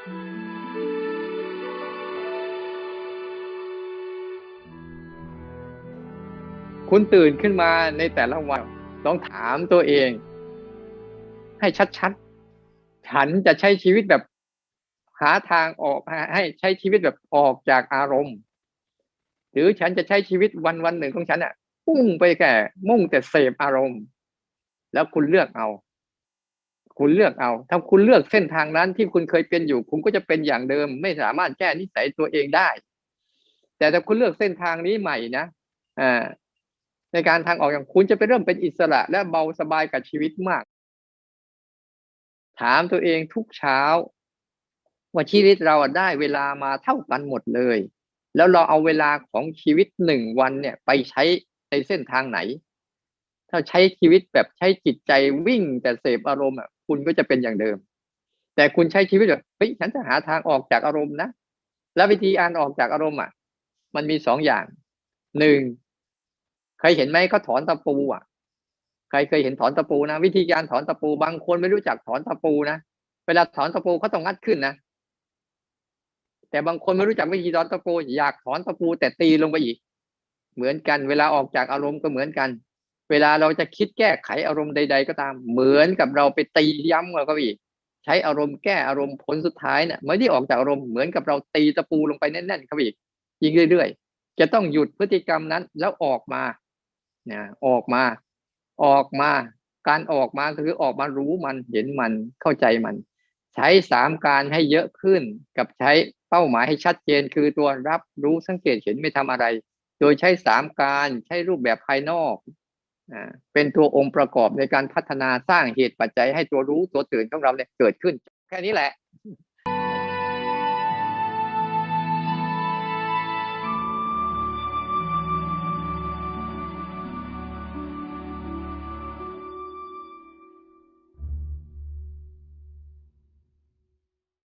คุณตื่นขึ้นมาในแต่ละวันต้องถามตัวเอง ให้ชัดๆ ฉันจะใช้ชีวิตแบบหาทางออกให้ใช้ชีวิตแบบออกจากอารมณ์ หรือฉันจะใช้ชีวิตวันวันหนึ่งของฉันอะ่ะมุ่งไปแก่มุ่งแต่เสพอารมณ์ แล้วคุณเลือกเอา คุณเลือกเอา ถ้าคุณเลือกเส้นทางนั้นที่คุณเคยเป็นอยู่ คุณก็จะเป็นอย่างเดิม ไม่สามารถแก้นิสัยตัวเองได้ แต่ถ้าคุณเลือกเส้นทางนี้ใหม่นะอ่าในการทางออกอย่างคุณจะไปเริ่มเป็นอิสระและเบาสบายกับชีวิตมาก ถามตัวเองทุกเช้า ว่าชีวิตเราได้เวลามาเท่ากันหมดเลย แล้วเราเอาเวลาของชีวิตหนึ่งวันเนี่ย ไปใช้ในเส้นทางไหน ถ้าใช้ชีวิตแบบใช้จิตใจวิ่งแต่เสพอารมณ์อะคุณก็จะเป็นอย่างเดิม แต่คุณใช้ชีวิตแบบเฮ้ยฉันจะหาทางออกจากอารมณ์นะแล้ววิธีการออกจากอารมณ์อะ มันมีสองอย่างหนึ่งใครเห็นไหมเขาถอนตะปูอะใครเคยเห็นถอนตะปูนะวิธีการถอนตะปูบางคนไม่รู้จักถอนตะปูนะเวลาถอนตะปูเขาต้องงัดขึ้นนะแต่บางคนไม่รู้จักวิธีถอนตะปูอยากถอนตะปูแต่ตีลงไปอีก เหมือนกัน เวลาออกจากอารมณ์ก็เหมือนกัน เวลาเราจะคิดแก้ไขอารมณ์ใด ๆ ก็ตามเหมือนกับเราไปตีย้ำกับอีกใช้อารมณ์แก้อารมณ์ผลสุดท้ายเนี่ยไม่ได้ออกจากอารมณ์เหมือนกับเราตีตะปูลงไปแน่นๆครับอีกยิงเรื่อยๆ จะต้องหยุดพฤติกรรมนั้นแล้วออกมาเนี่ยออกมา ออกมา การออกมาคือออกมารู้มันเห็นมันเข้าใจมัน ใช้สามการให้เยอะขึ้นกับใช้เป้าหมายให้ชัดเจนคือตัวรับรู้สังเกตเห็นไม่ทำอะไร โดยใช้สามการใช้รูปแบบภายนอก เป็นตัวองค์ประกอบในการพัฒนาสร้างเหตุปัจจัยให้ตัวรู้ตัวตื่นของเราเนี่ยเกิดขึ้น แค่นี้แหละ